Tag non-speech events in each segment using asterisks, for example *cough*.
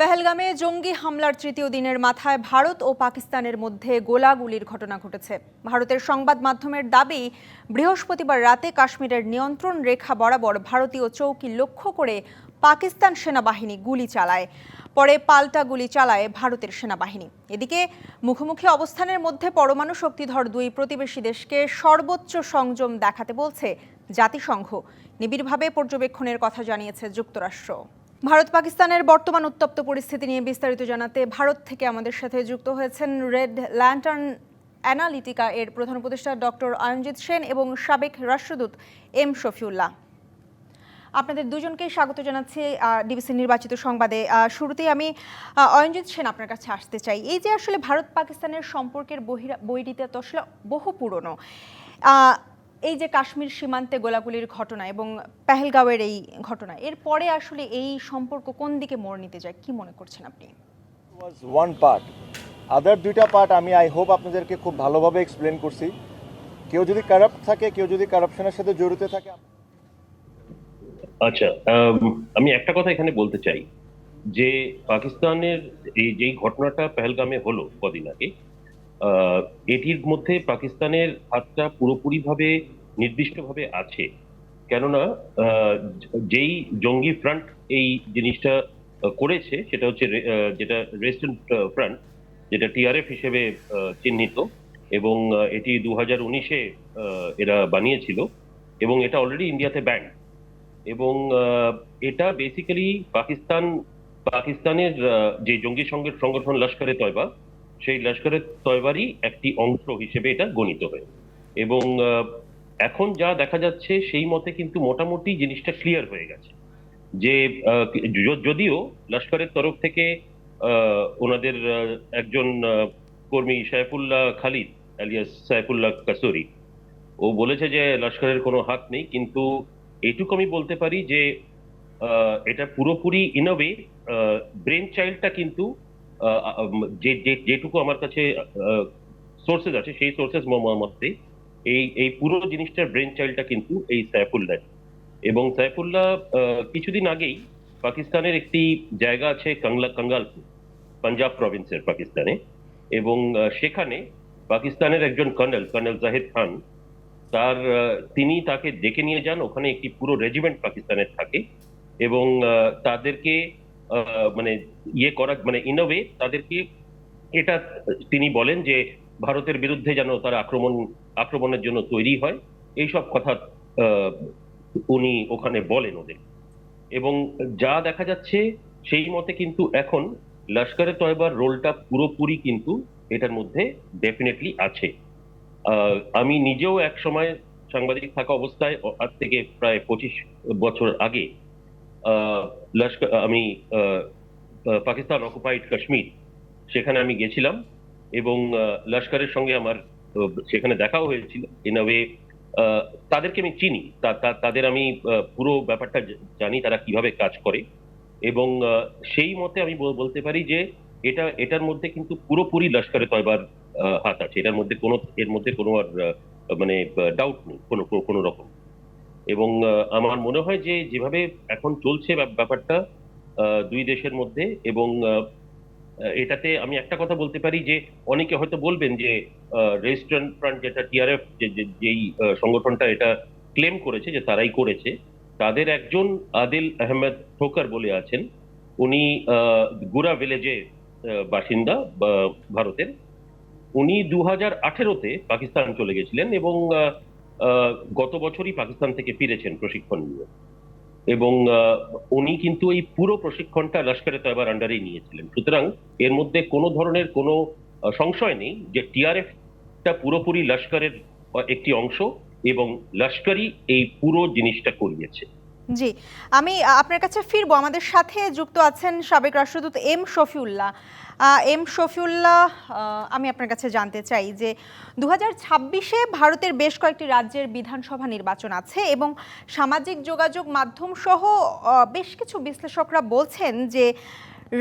পেহেলগামে জঙ্গি হামলার তৃতীয় দিনের মাথায় ভারত ও পাকিস্তানের মধ্যে গোলাগুলির ঘটনা ঘটেছে। ভারতের সংবাদ মাধ্যমের দাবি, বৃহস্পতিবার রাতে কাশ্মীরের নিয়ন্ত্রণ রেখা বরাবর ভারতীয় চৌকি লক্ষ্য করে পাকিস্তান সেনাবাহিনী গুলি চালায়। পরে পাল্টা গুলি চালায় ভারতের সেনাবাহিনী। এদিকে মুখোমুখি অবস্থানের মধ্যে পরমাণু শক্তিধর দুই প্রতিবেশী দেশকে সর্বোচ্চ সংযম দেখাতে বলছে জাতিসংঘ। নিবিড়ভাবে পর্যবেক্ষণের কথা জানিয়েছে যুক্তরাষ্ট্র। ভারত পাকিস্তানের বর্তমান উত্তপ্ত পরিস্থিতি নিয়ে বিস্তারিত জানাতে ভারত থেকে আমাদের সাথে যুক্ত হয়েছেন রেড ল্যান্টার্ন অ্যানালিটিকা এর প্রধান উপদেষ্টা ডক্টর অয়নজিৎ সেন এবং সাবেক রাষ্ট্রদূত এম শফিউল্লাহ। আপনাদের দুজনকে স্বাগত জানাচ্ছি ডিবিসি নির্বাচিত সংবাদে। শুরুতেই আমি অয়নজিৎ সেন আপনার কাছে আসতে চাই। এই যে আসলে ভারত পাকিস্তানের সম্পর্কের বহিরা, বৈরিতা তো আসলে বহু পুরনো। এই যে কাশ্মীর সীমান্তে গোলাগুলির ঘটনা এবং পেহেলগাঁওয়ের এই ঘটনা এরপরে আসলে এই সম্পর্ক কোন দিকে মোড় নিতে যায় কি মনে করছেন আপনি? ওয়াজ ওয়ান পার্ট আদার দুইটা পার্ট আমি আই হোপ আপনাদেরকে খুব ভালোভাবে এক্সপ্লেন করছি। কেউ যদি কারাপ্ট থাকে কেউ যদি কারাপশনের সাথে জড়িত থাকে আচ্ছা আমি একটা কথা এখানে বলতে চাই। যে পাকিস্তানের এই যেই ঘটনাটা পেহেলগামে হলো কদিন আগে এটির মধ্যে পাকিস্তানের হাতটা পুরোপুরিভাবে নির্দিষ্টভাবে আছে। কেননা যেই জঙ্গি ফ্রন্ট এই জিনিসটা করেছে, সেটা হচ্ছে যেটা রেস্টার্ন ফ্রন্ট যেটা টিআরএফ হিসেবে চিহ্নিত এবং এটি দু হাজার উনিশে এরা বানিয়েছিল এবং এটা অলরেডি ইন্ডিয়াতে ব্যান্ড এবং এটা বেসিক্যালি পাকিস্তান, পাকিস্তানের যে জঙ্গি সংগঠন লস্করে তয়বা সেই লস্করে তয়বারই একটি অংশ হিসেবে এটা গণিত হয়। এবং এখন যা দেখা যাচ্ছে সেই মতে কিন্তু মোটামুটি জিনিসটা ক্লিয়ার হয়ে গেছে। যে যদিও লস্করের তরফ থেকে ওনাদের একজন কর্মী সাইফুল্লাহ খালিদ, আলিয়াস সাইফুল্লাহ কাসুরি, ও বলেছে যে লস্করের কোনো হাত নেই, কিন্তু এটুকু আমি বলতে পারি যে এটা পুরোপুরি ইনোভে ব্রেন চাইল্ডটা কিন্তু যে যেটুকু আমার কাছে সোর্সেস আছে, সেই সোর্সেস মধ্যে এই এই পুরো জিনিসটার ব্রেন চাইল্ডটা কিন্তু এই সাইফুল্লাহ। এবং সাইফুল্লাহ কিছুদিন আগেই পাকিস্তানের একটি জায়গা আছে কাংলা, কাঙ্গালপুর, পাঞ্জাব প্রভিন্সের পাকিস্তানে। এবং সেখানে পাকিস্তানের একজন কর্নেল কর্নেল জাহিদ খান, তার তিনি তাকে ডেকে নিয়ে যান। ওখানে একটি পুরো রেজিমেন্ট পাকিস্তানের থাকে। এবং তাদেরকে মানে ইয়ে করা মানে ইনোভে তাদেরকে এটা তিনি বলেন যে ভারতের বিরুদ্ধে যেন তারা আক্রমণ, আক্রমণের জন্য তৈরি হয়, এইসব কথা উনি ওখানে বলেন ওদের। এবং যা দেখা যাচ্ছে সেই মতে কিন্তু এখন লস্করে তয়বার রোলটা পুরোপুরি কিন্তু এটার মধ্যে ডেফিনেটলি আছে। আমি নিজেও এক সময় সাংবাদিক থাকা অবস্থায় আজ থেকে প্রায় পঁচিশ বছর আগে লস্কর আমি পাকিস্তান অকুপাইড কাশ্মীর। সেখানে আমি গেছিলাম এবং লস্করের সঙ্গে আমার সেখানে দেখাও হয়েছিল। ইন ওয়ে তাদেরকে আমি চিনি। তাদের আমি পুরো ব্যাপারটা জানি তারা কীভাবে কাজ করে। এবং সেই মতে আমি বলতে পারি যে, এটা, এটার মধ্যে কিন্তু পুরোপুরি লস্করে তয়বার হাত আছে। এটার মধ্যে কোনো, এর মধ্যে কোনো আর মানে ডাউট নেই। কোনো- কোনো রকম। এবং আমার মনে হয় যে যেভাবে এখন চলছে ব্যাপারটা দুই দেশের মধ্যে এবং এটাতে আমি একটা কথা বলতে পারি যে অনেকে হয়তো বলবেন যে রেজিস্ট্রেন্ট ফ্রন্ট যেটা টিআরএফ যেই সংগঠনটা এটা ক্লেম করেছে যে তারাই করেছে, তাদের একজন আদিল আহমেদ ঠোকার বলে আছেন। উনি গুরা ভিলেজে বাসিন্দা ভারতের। উনি দু হাজার আঠেরোতে পাকিস্তান চলে গেছিলেন এবং গত বছরই পাকিস্তান থেকে ফিরেছেন প্রশিক্ষণ নিয়ে। এবং উনি কিন্তু এই পুরো প্রশিক্ষণটা লস্করে তো এবার আন্ডারেই নিয়েছিলেন। সুতরাং এর মধ্যে কোনো ধরনের কোনো সংশয় নেই যে টিআরএফটা পুরোপুরি লস্করের একটি অংশ এবং লস্করই এই পুরো জিনিসটা করিয়েছে। জি, আমি আপনার কাছে ফিরবো। আমাদের সাথে যুক্ত আছেন সাবেক রাষ্ট্রদূত এম শফিউল্লাহ। এম শফিউল্লাহ আমি আপনার কাছে জানতে চাই যে দু হাজার ছাব্বিশে ভারতের বেশ কয়েকটি রাজ্যের বিধানসভা নির্বাচন আছে এবং সামাজিক যোগাযোগ মাধ্যম সহ বেশ কিছু বিশ্লেষকরা বলছেন যে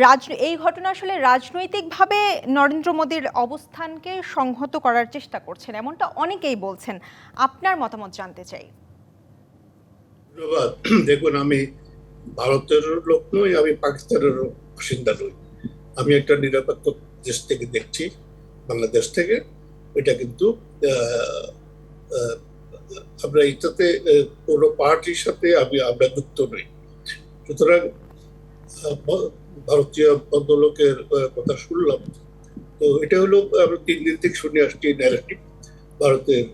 রাজ, এই ঘটনা আসলে রাজনৈতিকভাবে নরেন্দ্র মোদীর অবস্থানকে সংহত করার চেষ্টা করছেন। এমনটা অনেকেই বলছেন। আপনার মতামত জানতে চাই। ধন্যবাদ দেখুন, আমি ভারতের লোক নই, আমি পাকিস্তানেরও বাসিন্দা নই। আমি একটা নিরপেক্ষ দেশ থেকে দেখছি, বাংলাদেশ থেকে। এটা কিন্তু আমরা এটাতে কোনো পার্টির সাথে আমি, আমরা যুক্ত নই। সুতরাং ভারতীয় ভদ্রলোকের কথা শুনলাম। তো এটা হলো, আমরা তিন দিন থেকে শুনে আসছি ন্যারেটিভ ভারতের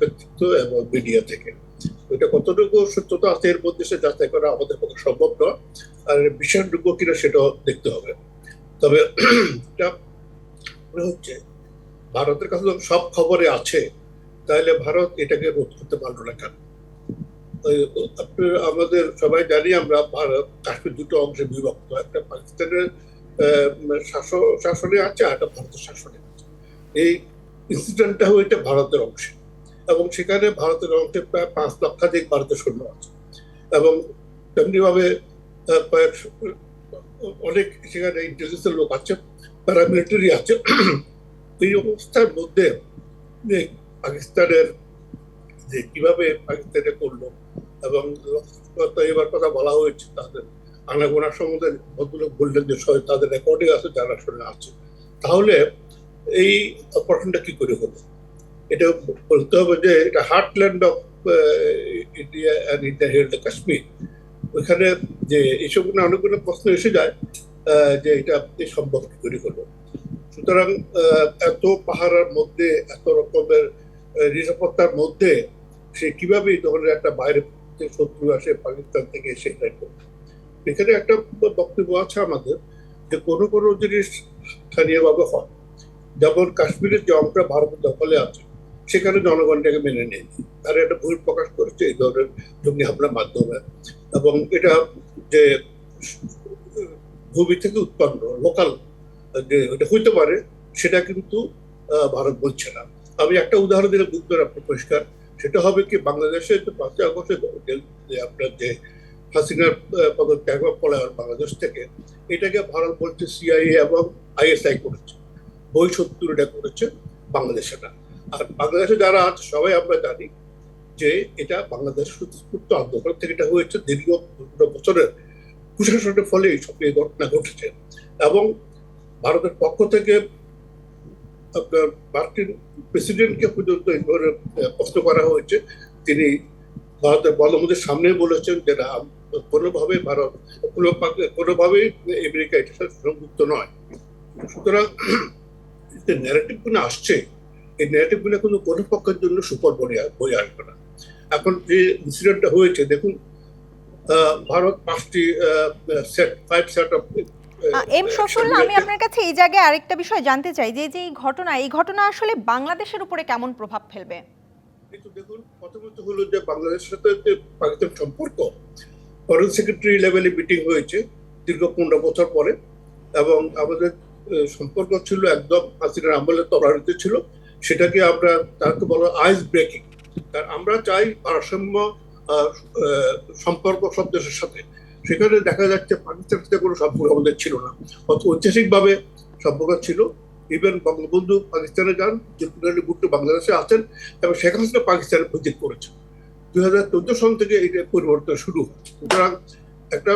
ব্যক্তিত্ব এবং মিডিয়া থেকে। এটা কতটুকু সত্যতা আছে এর মধ্যে সে যাচাই করা আমাদের পক্ষে সম্ভব নয়। আর বিশ্বাসযোগ্য কিনা সেটাও দেখতে হবে। তবে এটা হচ্ছে ভারতের কাছে যখন সব খবরে আছে, তাহলে ভারত এটাকে রোধ করতে পারল না কেন? আমাদের সবাই জানি আমরা ভারত, কাশ্মীর দুটো অংশে বিভক্ত। একটা পাকিস্তানের শাসন আছে আর একটা ভারতের শাসনে এই ইনসিডেন্টটা হয়েছে ভারতের অংশে। এবং সেখানে ভারতের অংশে প্রায় পাঁচ লক্ষাধিক ভারতের সৈন্য আছে। এবং তেমনিভাবে অনেক সেখানে ইন্টেলিজেন্সের লোক আছে প্যারামিলিটারি আছে। এই অবস্থার মধ্যে পাকিস্তানের যে কীভাবে পাকিস্তানে করল এবং এবার কথা বলা হয়েছে তাদের আনাগোনার সম্বন্ধে ভদ্রলোক বললেন যে তাদের রেকর্ডিং আছে, যারা শুনে আছে। তাহলে এই অপারেশনটা কি করে হলো? এটা বলতে হবে যে এটা heartland of India and India held Kashmir ওইখানে যে এইসব অনেকগুলো প্রশ্ন এসে যায় যে এটা সম্ভব কি করে হলো সুতরাং এত পাহাড়ের মধ্যে, এত রকমের নিরাপত্তার মধ্যে সে কীভাবে ধরনের একটা বাইরে শত্রু আসে পাকিস্তান থেকে এসে এটা? এখানে একটা বক্তব্য আছে আমাদের, যে কোনো কোনো জিনিস স্থানীয়ভাবে হয়। যেমন কাশ্মীরের যে অংশটা ভারতের দখলে আছে সেখানে জনগণটাকে মেনে নেয়নি তারা একটা ভুল প্রকাশ করেছে এই ধরনের জঙ্গি হামলার মাধ্যমে। এবং এটা যে ভূমি থেকে উৎপন্ন লোকাল যে এটা হইতে পারে, সেটা কিন্তু ভারত বলছে না। আমি একটা উদাহরণ দিলে বুঝবেন আপনি পরিষ্কার। সেটা হবে কি, বাংলাদেশে পাঁচই যে আপনার যে হাসিনার পদত্যাগ পলায়ন বাংলাদেশ থেকে, এটাকে ভারত বলছে সিআইএ এবং আইএসআই করেছে বই সত্তর এটা করেছে বাংলাদেশে না আর বাংলাদেশে যারা আছে, সবাই আমরা জানি যে এটা বাংলাদেশ সুস্থ আন্দোলন থেকে এটা হয়েছে দীর্ঘ বছরের কুশাসনের ফলে এইসব এই ঘটনা ঘটেছে। এবং ভারতের পক্ষ থেকে আপনার মার্কিন প্রেসিডেন্টকে পর্যন্ত প্রশ্ন করা হয়েছে। তিনি ভারতের বলমদের সামনে বলেছেন যে না, কোনোভাবে ভারত, কোনো কোনোভাবেই আমেরিকা এটার সাথে সংযুক্ত নয়। সুতরাং, *clears throat* যে ন্যারেটিভগুলো আসছে এই ন্যারেটিভগুলো কিন্তু কোনো পক্ষের জন্য সুপর বই বই আসবে না। এখন যে ইনসিডেন্টটা হয়েছে দেখুন ভারত পাঁচটি set five set of M Shafiullah আমি আপনার কাছে এই জায়গায় আরেকটা বিষয় জানতে চাই যে যে এই ঘটনা এই ঘটনা আসলে বাংলাদেশের উপরে কেমন প্রভাব ফেলবে? কিন্তু দেখুন প্রথমত হলো যে বাংলাদেশের সাথে যে পাকিস্তান সম্পর্ক ফরেন সেক্রেটারি লেভেলে মিটিং হয়েছে দীর্ঘ পনেরো বছর পরে এবং আমাদের সম্পর্ক ছিল একদম হাসিনার আমলের তলানিতে ছিল। সেটাকে আমরা, তাকে বলা আইস ব্রেকিং কারণ আমরা চাই ভারসাম্য সম্পর্ক সব দেশের সাথে। সেখানে দেখা যাচ্ছে পাকিস্তানের সাথে কোনো সম্পর্ক আমাদের ছিল না। অত ঐতিহাসিকভাবে সম্পর্ক ছিল। ইভেন বঙ্গবন্ধু পাকিস্তানে যান আলী ভুট্টো বাংলাদেশে আছেন এবং শেখ হাসিনা পাকিস্তানে ভিজিট করেছে দুই হাজার চোদ্দ সাল থেকে এটা পরিবর্তন শুরু সুতরাং একটা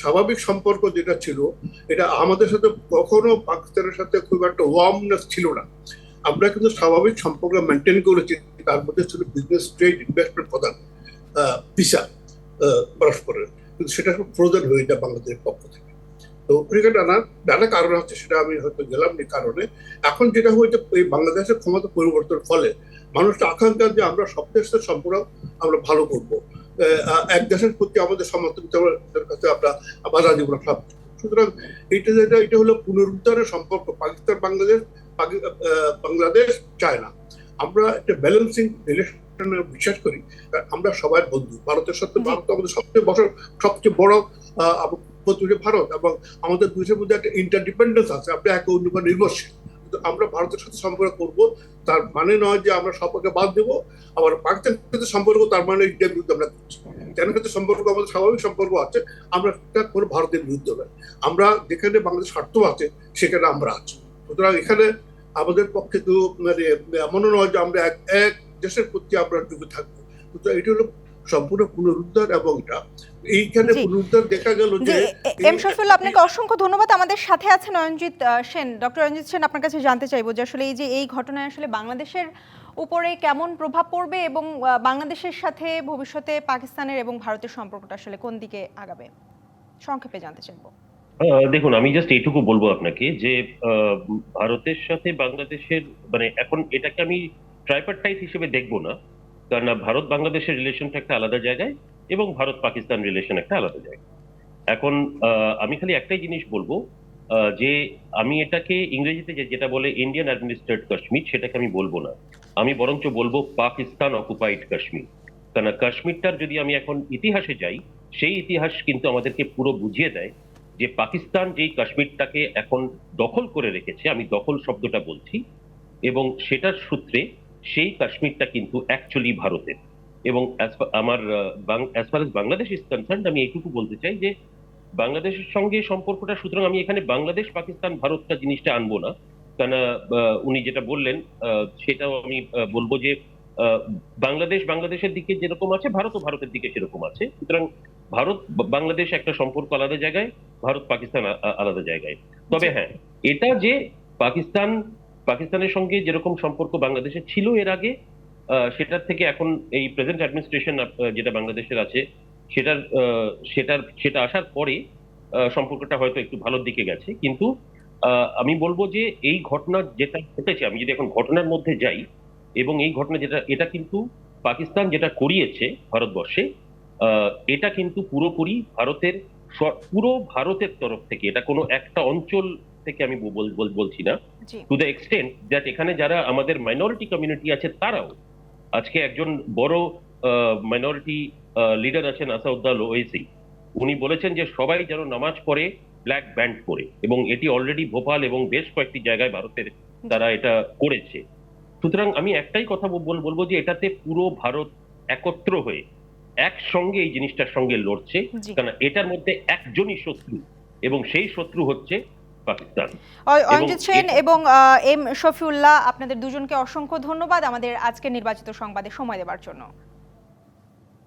স্বাভাবিক সম্পর্ক যেটা ছিল, এটা আমাদের সাথে কখনো পাকিস্তানের সাথে খুব একটা ওয়ার্মনেস ছিল না। আমরা কিন্তু স্বাভাবিক সম্পর্ক মেনটেন করেছি, তার মধ্যে ছিল বিজনেস ট্রেড ইনভেস্টমেন্ট প্রধান ভিসা পরস্পরের। কিন্তু সেটা ফ্রোজেন হয়ে যায় বাংলাদেশের পক্ষ থেকে। তো এখানে নানা নানা কারণ হচ্ছে সেটা আমি হয়তো গেলাম এই কারণে। এখন যেটা হয়েছে, এই বাংলাদেশের ক্ষমতা পরিবর্তনের ফলে মানুষটা আকাঙ্ক্ষা যে আমরা সব দেশের সম্পর্ক আমরা ভালো করব। এক দেশের প্রতি আমাদের সমর্থন কাছে আমরা বাধা দিব না সুতরাং এইটা যেটা, এটা হলো পুনরুদ্ধারের সম্পর্ক। পাকিস্তান, বাংলাদেশ বাংলাদেশ চায় না আমরা একটা ব্যালেন্সিং রিলেশনে বিশ্বাস করি। আমরা সবাই বন্ধু। ভারতের সাথে ভারত আমাদের সবচেয়ে বছর সবচেয়ে বড় আহ, প্রতিবেশী ভারত এবং আমাদের দুইশের মধ্যে একটা ইন্টারডিপেন্ডেন্স আছে। আমরা একে অন্য উপর নির্ভরশীল। আমরা ভারতের সাথে সম্পর্ক করব তার মানে নয় যে আমরা সম্পর্কে বাদ দেবো। আবার পাকিস্তানের সাথে সম্পর্ক তার মানে ইন্ডিয়ার বিরুদ্ধে আমরা করছি কেন সাথে সম্পর্ক আমাদের স্বাভাবিক সম্পর্ক আছে। আমরা কোনো ভারতের বিরুদ্ধে নয়। আমরা যেখানে বাংলাদেশ স্বার্থ আছে সেখানে আমরা আছি। সুতরাং এখানে আমাদের পক্ষে তো মানে এমনও নয় যে আমরা এক এক দেশের প্রতি আমরা ডুবে থাকব। সুতরাং এটা হলো সম্পূর্ণ পুনরুদ্ধার এবং এটা এইখানে পুনরুদ্ধার দেখা গেল যে এম শফিউল্লাহ আপনাকে অসংখ্য ধন্যবাদ। আমাদের সাথে আছেন আহ, সেন ডক্টর অয়নজিৎ সেন আপনার কাছে জানতে চাইব যে আসলে এই যে এই ঘটনায় আসলে বাংলাদেশের উপরে কেমন প্রভাব পড়বে এবং বাংলাদেশের সাথে ভবিষ্যতে পাকিস্তানের এবং ভারতের সম্পর্কটা আসলে কোন দিকে আগাবে? সংক্ষেপে জানতে চাইব। দেখুন, আমি জাস্ট এইটুকু বলব আপনাকে যে ভারতের সাথে বাংলাদেশের মানে এখন এটাকে আমি ট্রাইপারটাইট হিসেবে দেখব না, কারণ ভারত বাংলাদেশের রিলেশনটা একটা আলাদা জায়গায় এবং ভারত পাকিস্তান রিলেশন একটা আলাদা জায়গায়। এখন আমি খালি একটাই জিনিস বলব যে আমি এটাকে ইংরেজিতে যেটা বলে ইন্ডিয়ান অ্যাডমিনিস্ট্রেট কাশ্মীর সেটাকে আমি বলব না। আমি বরঞ্চ বলব পাকিস্তান অকুপাইড কাশ্মীর কারণ কাশ্মীরটার যদি আমি এখন ইতিহাসে যাই, সেই ইতিহাস কিন্তু আমাদেরকে পুরো বুঝিয়ে দেয় যে পাকিস্তান যেই কাশ্মীরটাকে এখন দখল করে রেখেছে, আমি দখল শব্দটা বলছি, এবং সেটার সূত্রে সেই কাশ্মীরটা কিন্তু অ্যাকচুয়ালি ভারতের। এবং আমার as far as Bangladesh is concern আমি এইটুকু বলতে চাই যে বাংলাদেশের সঙ্গে সম্পর্কটা, সুতরাং আমি এখানে বাংলাদেশ, পাকিস্তান, ভারতটা জিনিসটা আনব না। কেন উনি যেটা বললেন সেটাও আমি বলব যে বাংলাদেশ বাংলাদেশের দিকে যেরকম আছে, ভারতও ভারতের দিকে সেরকম আছে। সুতরাং ভারত বাংলাদেশ একটা সম্পর্ক আলাদা জায়গায় ভারত পাকিস্তান আলাদা জায়গায়। তবে হ্যাঁ এটা যে পাকিস্তান পাকিস্তানের সঙ্গে যেরকম সম্পর্ক বাংলাদেশের ছিল এর আগে সেটার থেকে এখন এই প্রেজেন্ট অ্যাডমিনিস্ট্রেশন যেটা বাংলাদেশের আছে সেটার সেটার সেটা আসার পরে সম্পর্কটা হয়তো একটু ভালোর দিকে গেছে। কিন্তু আহ, আমি বলব যে এই ঘটনা যেটা ঘটেছে আমি যদি এখন ঘটনার মধ্যে যাই এবং এই ঘটনা যেটা এটা কিন্তু পাকিস্তান যেটা করিয়েছে ভারতবর্ষে এটা কিন্তু পুরোপুরি ভারতের পুরো ভারতের তরফ থেকে এটা কোনো একটা অঞ্চল থেকে আমি বল- বল- বলছি না। টু দ্য এক্সটেন্ট দ্যাট এখানে যারা আমাদের মাইনরিটি কমিউনিটি আছে তারাও আজকে একজন বড় মাইনরিটি লিডার আছেন আসাউদ্দাল ওয়েসি উনি বলেছেন যে সবাই যেন নামাজ পড়ে ব্ল্যাক ব্যান্ড পরে এবং এটি অলরেডি ভোপাল এবং বেশ কয়েকটি জায়গায় ভারতের তারা এটা করেছে। সুতরাং আমি একটাই কথা বল- বলব যে এটাতে পুরো ভারত একত্র হয়ে একসঙ্গে এই জিনিসটার সঙ্গে লড়ছে কারণ এটার মধ্যে একজনই শত্রু এবং সেই শত্রু হচ্ছে পাকিস্তান। সেন এবং আহ, এম শফিউল্লাহ আপনাদের দুজনকে অসংখ্য ধন্যবাদ আমাদের আজকে নির্বাচিত সংবাদে সময় দেওয়ার জন্য।